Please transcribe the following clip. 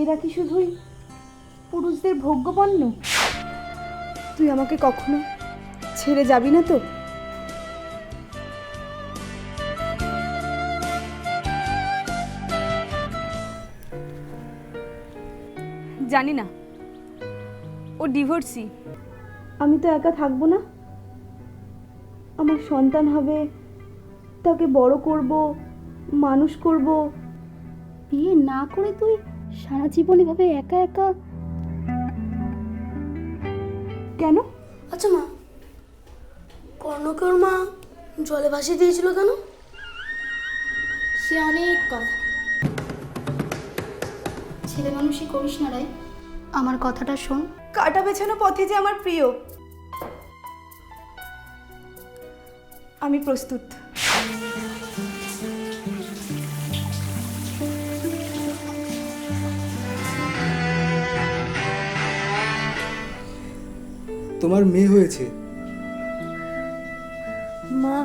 মেয়েরা কি শুধুই পুরুষদের ভোগ্যপণ্য? তুই আমাকে কখনো ছেড়ে যাবি না তো? জানি না। ও ডিভোর্সি আমি তো একা থাকব না। আমার সন্তান হবে, তাকে বড় করব, মানুষ করব। বিয়ে না করে তুই সারা জীবন এভাবে একা একা? কেন? আচ্ছা মা কর্ণকে ওর মা জলে ভাসিয়ে দিয়েছিল কেন? সে অনেক কথা। ছেলে মানুষই করিস না রাই আমার কথাটা শোন। কাটা বেছানো পথে যে আমার প্রিয়। আমি প্রস্তুত। তোমার মেয়ে হয়েছে। মা